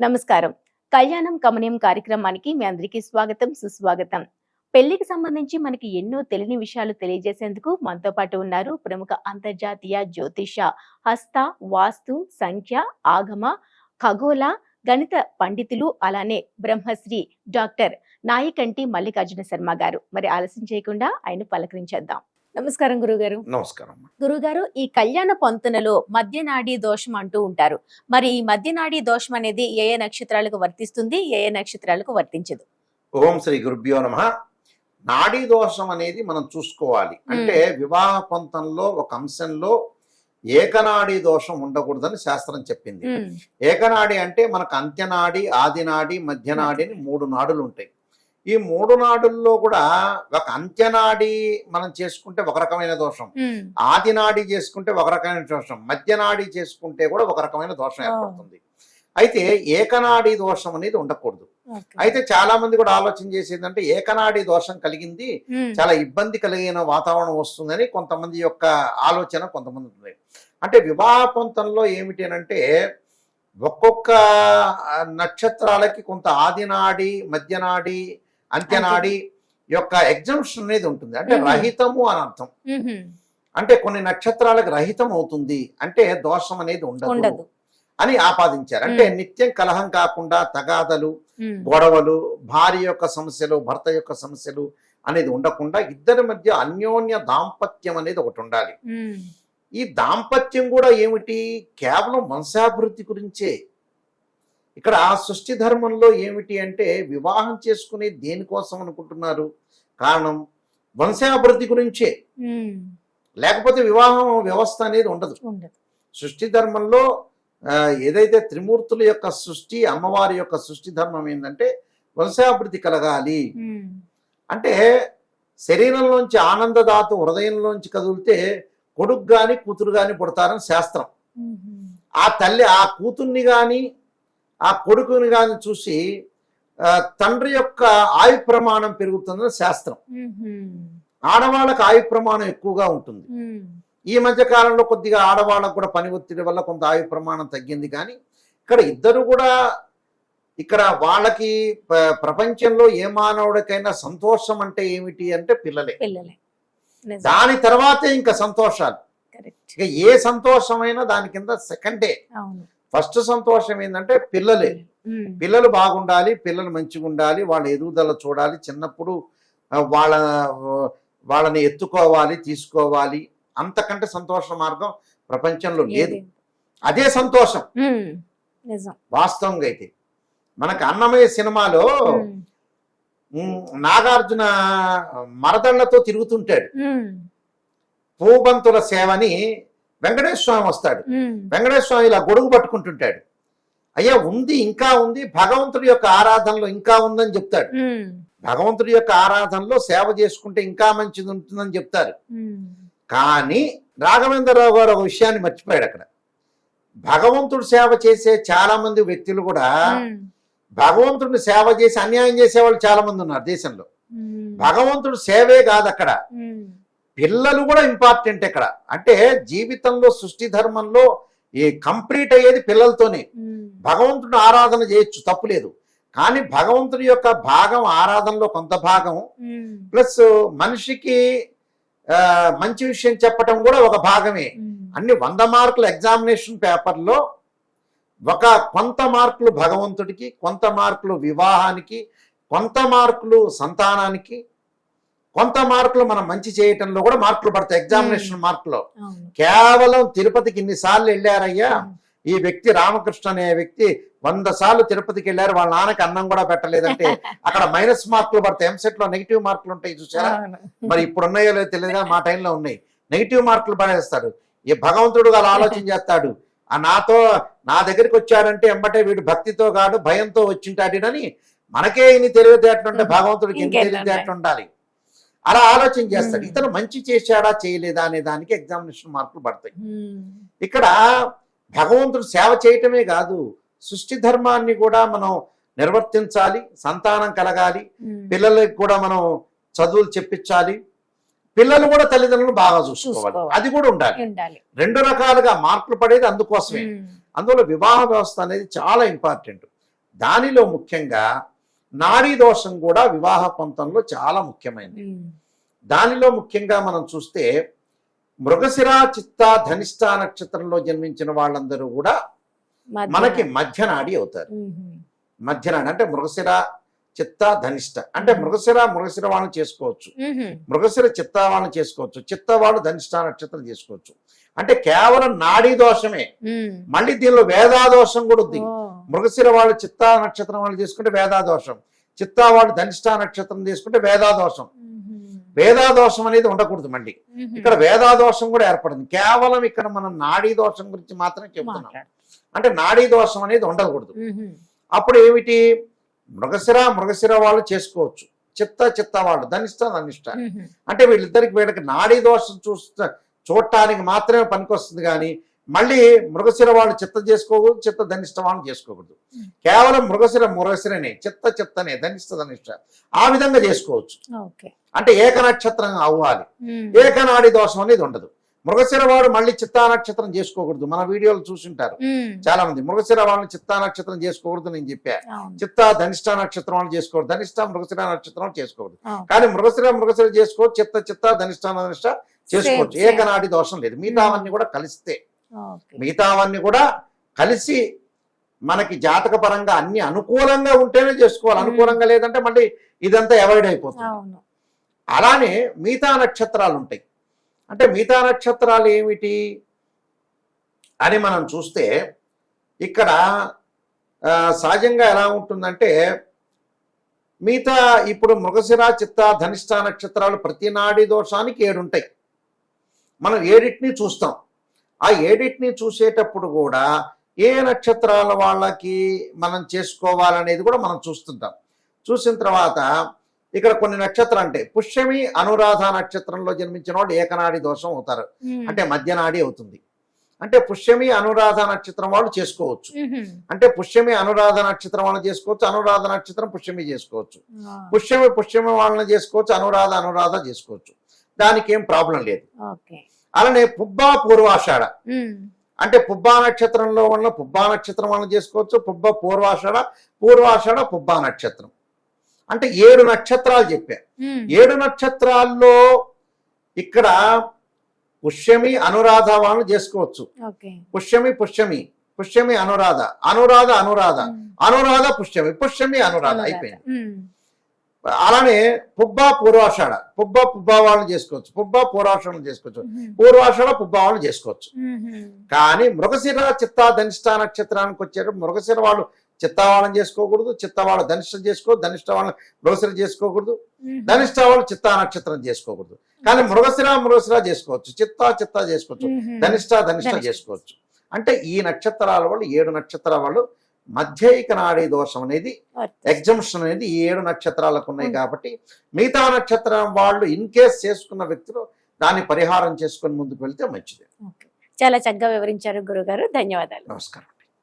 నమస్కారం. కళ్యాణం కమనీయం కార్యక్రమానికి మీ అందరికీ స్వాగతం సుస్వాగతం. పెళ్ళికి సంబంధించి మనకి ఎన్నో తెలియని విషయాలు తెలియజేసేందుకు మనతో పాటు ఉన్నారు ప్రముఖ అంతర్జాతీయ జ్యోతిష హస్త వాస్తు సంఖ్య ఆగమ ఖగోళ గణిత పండితులు అలానే బ్రహ్మశ్రీ డాక్టర్ నాయకంటి మల్లికార్జున శర్మ గారు. మరి ఆలస్యం చేయకుండా ఆయన పలకరించేద్దాం. నమస్కారం గురుగారు నమస్కారం. గురుగారు ఈ కళ్యాణ పొంతనలో మధ్యనాడి దోషం అంటూ ఉంటారు. మరి ఈ మధ్యనాడి దోషం అనేది ఏ ఏ నక్షత్రాలకు వర్తిస్తుంది? ఏ ఏ నక్షత్రాలకు వర్తించదు? ఓం శ్రీ గురుభ్యో నమ. నాడీ దోషం అనేది మనం చూసుకోవాలి. అంటే వివాహ పొంతంలో ఒక అంశంలో ఏకనాడీ దోషం ఉండకూడదని శాస్త్రం చెప్పింది. ఏకనాడి అంటే మనకు అంత్యనాడి ఆదినాడి మధ్యనాడి అని మూడు నాడులు ఉంటాయి. ఈ మూడు నాడుల్లో కూడా ఒక అంత్యనాడి మనం చేసుకుంటే ఒక రకమైన దోషం. ఆదినాడి చేసుకుంటే ఒక రకమైన దోషం. మధ్యనాడి చేసుకుంటే కూడా ఒక రకమైన దోషం. ఏర్పడుతుంది. అయితే ఏకనాడి దోషం అనేది ఉండకూడదు. అయితే చాలా మంది కూడా ఆలోచన చేసేది అంటే ఏకనాడి దోషం కలిగింది చాలా ఇబ్బంది కలిగిన వాతావరణం వస్తుందని కొంతమంది యొక్క ఆలోచన కొంతమంది ఉంది. అంటే వివాహ పొంతంలో ఏమిటి అంటే ఒక్కొక్క నక్షత్రాలకి కొంత ఆదినాడి మధ్యనాడి అంత్యనాడి యొక్క ఎగ్జంప్షన్ అనేది ఉంటుంది. అంటే. రహితము అని అర్థం. అంటే కొన్ని నక్షత్రాలకు రహితం అవుతుంది. అంటే దోషం అనేది ఉండదు అని ఆపాదించారు. అంటే. నిత్యం కలహం కాకుండా తగాదలు గొడవలు భార్య యొక్క సమస్యలు భర్త యొక్క సమస్యలు అనేది ఉండకుండా ఇద్దరి మధ్య అన్యోన్య దాంపత్యం అనేది ఒకటి ఉండాలి. ఈ దాంపత్యం కూడా ఏమిటి? కేవలం వంశాభివృద్ధి గురించే. ఇక్కడ ఆ సృష్టి ధర్మంలో ఏమిటి అంటే వివాహం చేసుకునే దేనికోసం అనుకుంటున్నారు? కారణం వంశాభివృద్ధి గురించే. లేకపోతే వివాహం వ్యవస్థ అనేది ఉండదు. సృష్టి ధర్మంలో ఏదైతే త్రిమూర్తుల యొక్క సృష్టి అమ్మవారి యొక్క సృష్టి ధర్మం ఏంటంటే వంశాభివృద్ధి కలగాలి. అంటే శరీరంలోంచి ఆనందదాతు హృదయంలోంచి కదిలితే కొడుకు గాని కూతురు గాని పుడతారని శాస్త్రం. ఆ తల్లి ఆ కూతుర్ని గాని ఆ కొడుకుని గాని చూసి తండ్రి యొక్క ఆయు ప్రమాణం పెరుగుతుందని శాస్త్రం. ఆడవాళ్ళకి ఆయు ప్రమాణం ఎక్కువగా ఉంటుంది. ఈ మధ్య కాలంలో కొద్దిగా ఆడవాళ్ళకు కూడా పని ఒత్తిడి వల్ల కొంత ఆయు ప్రమాణం తగ్గింది కానీ ఇక్కడ ఇద్దరు కూడా ఇక్కడ వాళ్ళకి ప్రపంచంలో ఏ మానవుడికైనా సంతోషం అంటే ఏమిటి అంటే పిల్లలే. దాని తర్వాతే ఇంకా సంతోషాలు. ఇక ఏ సంతోషమైనా దాని కింద సెకండే. అవును. ఫస్ట్ సంతోషం ఏంటంటే పిల్లలే. పిల్లలు బాగుండాలి పిల్లలు మంచిగా ఉండాలి వాళ్ళ ఎదుగుదల చూడాలి చిన్నప్పుడు వాళ్ళ వాళ్ళని ఎత్తుకోవాలి తీసుకోవాలి. అంతకంటే సంతోష మార్గం ప్రపంచంలో లేదు? అదే సంతోషం. వాస్తవంగా అయితే. మనకు అన్నమయ్య సినిమాలో నాగార్జున మరదళ్ళతో తిరుగుతుంటాడు. పూబంతుల సేవని వెంకటేశ్వర స్వామి వస్తాడు వెంకటేశ్వర స్వామి ఇలా గొడుగు పట్టుకుంటుంటాడు. అయ్యా ఉంది ఇంకా ఉంది భగవంతుడి యొక్క ఆరాధనలో ఇంకా ఉందని చెప్తాడు. భగవంతుడి యొక్క ఆరాధనలో సేవ చేసుకుంటే ఇంకా మంచిది ఉంటుందని చెప్తారు. కానీ రాఘవేంద్రరావు గారు ఒక విషయాన్ని మర్చిపోయాడు అక్కడ. భగవంతుడు సేవ చేసే చాలా మంది వ్యక్తులు కూడా భగవంతుడిని సేవ చేసి అన్యాయం చేసే వాళ్ళు చాలా మంది ఉన్నారు దేశంలో. భగవంతుడు సేవే కాదు అక్కడ. పిల్లలు కూడా ఇంపార్టెంట్ ఇక్కడ. అంటే జీవితంలో సృష్టి ధర్మంలో ఈ కంప్లీట్ అయ్యేది పిల్లలతోనే. ఉమ్, భగవంతుడిని ఆరాధన చేయొచ్చు తప్పులేదు కానీ భగవంతుడి యొక్క భాగం ఆరాధనలో కొంత భాగం. ప్లస్ మనిషికి మంచి విషయం చెప్పటం కూడా ఒక భాగమే. అన్ని వంద మార్కుల ఎగ్జామినేషన్ పేపర్లో ఒక కొంత మార్కులు భగవంతుడికి కొంత మార్కులు వివాహానికి కొంత మార్కులు సంతానానికి కొంత మార్కులు మనం మంచి చేయటంలో కూడా మార్కులు పడతాయి. ఎగ్జామినేషన్ మార్కులో కేవలం తిరుపతికి ఇన్నిసార్లు వెళ్ళారయ్యా. ఈ వ్యక్తి రామకృష్ణ అనే వ్యక్తి వంద సార్లు తిరుపతికి వెళ్ళారు. వాళ్ళ నాన్నకి అన్నం కూడా పెట్టలేదంటే అక్కడ మైనస్ మార్కులు పడతాయి. ఎంసెట్లో నెగిటివ్ మార్కులు ఉంటాయి చూసారా. మరి ఇప్పుడు ఉన్నాయో లేదో తెలియదు? ఆ టైంలో ఉన్నాయి. నెగిటివ్ మార్కులు పడేస్తాడు ఈ భగవంతుడు అలా ఆలోచన చేస్తాడు. ఆ నాతో నా దగ్గరికి వచ్చాడంటే ఎంబటే వీడు భక్తితో కాదు భయంతో వచ్చింటాడని మనకే ఇన్ని తెలివితేటలుంటే భగవంతుడికి ఇంకెన్ని తెలివితేటలు ఉండాలి అలా ఆలోచన చేస్తాడు. ఇతను మంచి చేశాడా చేయలేదా అనే దానికి ఎగ్జామినేషన్ మార్కులు పడతాయి. ఇక్కడ భగవంతుడు సేవ చేయటమే కాదు సృష్టి ధర్మాన్ని కూడా మనం నిర్వర్తించాలి సంతానం కలగాలి పిల్లలకి కూడా మనం చదువులు చెప్పించాలి. పిల్లలు కూడా తల్లిదండ్రులు బాగా చూసుకోవాలి. అది కూడా ఉండాలి. రెండు రకాలుగా మార్కులు పడేది అందుకోసమే. అందువల్ల వివాహ వ్యవస్థ అనేది చాలా ఇంపార్టెంట్. దానిలో ముఖ్యంగా నాడీ దోషం కూడా వివాహ పంతంలో చాలా ముఖ్యమైనది. దానిలో ముఖ్యంగా మనం చూస్తే మృగశిర చిత్త ధనిష్ట నక్షత్రంలో జన్మించిన వాళ్ళందరూ కూడా మధ్య- మనకి మధ్యనాడి అవుతారు. మధ్యనాడి అంటే మృగశిర చిత్త ధనిష్ట అంటే మృగశిర మృగశిర వాళ్ళని చేసుకోవచ్చు. మృగశిర చిత్త వాళ్ళని చేసుకోవచ్చు చిత్త వాళ్ళు ధనిష్ట నక్షత్రం చేసుకోవచ్చు అంటే కేవలం నాడీ దోషమే. మళ్ళీ దీనిలో వేదాదోషం కూడా ఉంది. మృగశిర వాళ్ళు చిత్తా నక్షత్రం వాళ్ళు చేసుకుంటే వేదాదోషం చిత్తా వాళ్ళు ధనిష్ట నక్షత్రం తీసుకుంటే వేదాదోషం. వేదాదోషం అనేది ఉండకూడదు మళ్ళీ. ఇక్కడ వేదాదోషం కూడా ఏర్పడింది కేవలం ఇక్కడ మనం నాడీ దోషం గురించి మాత్రమే చెప్తున్నాం. అంటే నాడీ దోషం అనేది ఉండకూడదు. అప్పుడు ఏమిటి మృగశిర మృగశిర వాళ్ళు చేసుకోవచ్చు చిత్త చిత్త వాళ్ళు ధనిష్ట ధనిష్ట. అంటే వీళ్ళిద్దరికి వీళ్ళకి నాడీ దోషం చూస్తా చూడటానికి మాత్రమే పనికొస్తుంది కానీ మళ్ళీ మృగశిర వాళ్ళు చిత్త చేసుకోకూడదు చిత్త ధనిష్ట వాళ్ళు చేసుకోకూడదు. కేవలం మృగశిర మృగశిరనే చిత్త చిత్తనే ధనిష్ట ధనిష్ట. ఆ విధంగా చేసుకోవచ్చు. అంటే ఏక నక్షత్రం అవ్వాలి. ఏకనాడి దోషం అనేది ఉండదు. మృగశిర వాడు మళ్ళీ చిత్తా నక్షత్రం చేసుకోకూడదు. మన వీడియోలు చూసింటారు. చాలా మంది మృగశిర వాళ్ళని చిత్తా నక్షత్రం చేసుకోకూడదు నేను చెప్పా. చిత్త ధనిష్ట నక్షత్రం వాళ్ళు చేసుకోకూడదు. ధనిష్ట మృగశిర నక్షత్రం చేసుకోకూడదు. కానీ మృగశిర మృగశిర చేసుకోవచ్చు చిత్త చిత్త ధనిష్ట ధనిష్ట చేసుకోవచ్చు. ఏకనాడి దోషం లేదు. మిగతావన్నీ కూడా కలిస్తే. మిగతావన్నీ కూడా కలిసి మనకి జాతక పరంగా అన్ని అనుకూలంగా ఉంటేనే చేసుకోవాలి. అనుకూలంగా లేదంటే మళ్ళీ ఇదంతా అవాయిడ్ అయిపోతుంది. అలానే మిగతా నక్షత్రాలు ఉంటాయి. అంటే మిగతా నక్షత్రాలు ఏమిటి అని మనం చూస్తే ఇక్కడ సహజంగా ఎలా ఉంటుందంటే మిగతా ఇప్పుడు మృగశిర చిత్త ధనిష్ట నక్షత్రాలు ప్రతి నాడి దోషానికి ఏడుంటాయి. మనం ఏడిటిని చూస్తాం. ఆ ఏడిటిని చూసేటప్పుడు కూడా ఏ నక్షత్రాల వాళ్ళకి మనం చేసుకోవాలనేది కూడా మనం చూస్తుంటాం. చూసిన తర్వాత ఇక్కడ కొన్ని నక్షత్రాలు అంటే పుష్యమి అనురాధ నక్షత్రంలో జన్మించిన వాళ్ళు ఏకనాడి దోషం అవుతారు. అంటే మధ్యనాడి అవుతుంది. అంటే పుష్యమి అనురాధ నక్షత్రం వాళ్ళు చేసుకోవచ్చు. అంటే పుష్యమి అనురాధ నక్షత్రం వాళ్ళని చేసుకోవచ్చు అనురాధ నక్షత్రం పుష్యమి చేసుకోవచ్చు. పుష్యమి పుష్యమి వాళ్ళని చేసుకోవచ్చు అనురాధ అనురాధ చేసుకోవచ్చు. దానికి ఏం ప్రాబ్లం లేదు. అలానే పుబ్బా పూర్వాషాఢ. అంటే పుబ్బా నక్షత్రంలో ఉన్న పుబ్బా నక్షత్రం వాళ్ళని చేసుకోవచ్చు. పుబ్బ పూర్వాషాఢ పూర్వాషాఢ పుబ్బా నక్షత్రం. అంటే ఏడు నక్షత్రాలు చెప్పా. ఏడు నక్షత్రాల్లో ఇక్కడ పుష్యమి అనురాధ వాళ్ళని చేసుకోవచ్చు. పుష్యమి పుష్యమి. పుష్యమి అనురాధ. అనురాధ అనురాధ. అనురాధ పుష్యమి. పుష్యమి అనురాధ. అయిపోయింది. అలానే పుబ్బా పూర్వాషాఢ. పుబ్బ పుబ్బా వాళ్ళని చేసుకోవచ్చు. పుబ్బ పూర్వాషాఢం చేసుకోవచ్చు. పూర్వాషాఢ పుబ్బా వాళ్ళని చేసుకోవచ్చు. కానీ మృగశిర చిత్త ధనిష్ట నక్షత్రానికి వచ్చారు మృగశిర వాళ్ళు చిత్త వాళ్ళని చేసుకోకూడదు చిత్త వాళ్ళు ధనిష్ట చేసుకో ధనిష్ట వాళ్ళని మృగశిర చేసుకోకూడదు. ధనిష్ట వాళ్ళు చిత్తా నక్షత్రం చేసుకోకూడదు. కానీ మృగశిర మృగశిర చేసుకోవచ్చు. చిత్త చిత్త చేసుకోవచ్చు. ధనిష్ట ధనిష్ట. చేసుకోవచ్చు. అంటే ఈ నక్షత్రాల వాళ్ళు ఏడు నక్షత్రాల వాళ్ళు మధ్యైక నాడీ దోషం అనేది ఎగ్జంప్షన్ అనేది ఈ ఏడు నక్షత్రాలకు ఉన్నాయి. కాబట్టి మిగతా నక్షత్రం వాళ్ళు ఇన్ కేస్ చేసుకున్న వ్యక్తులు దాన్ని పరిహారం చేసుకొని ముందుకు వెళ్తే మంచిది. చాలా చక్కగా వివరించారు గురుగారు. ధన్యవాదాలు. నమస్కారం.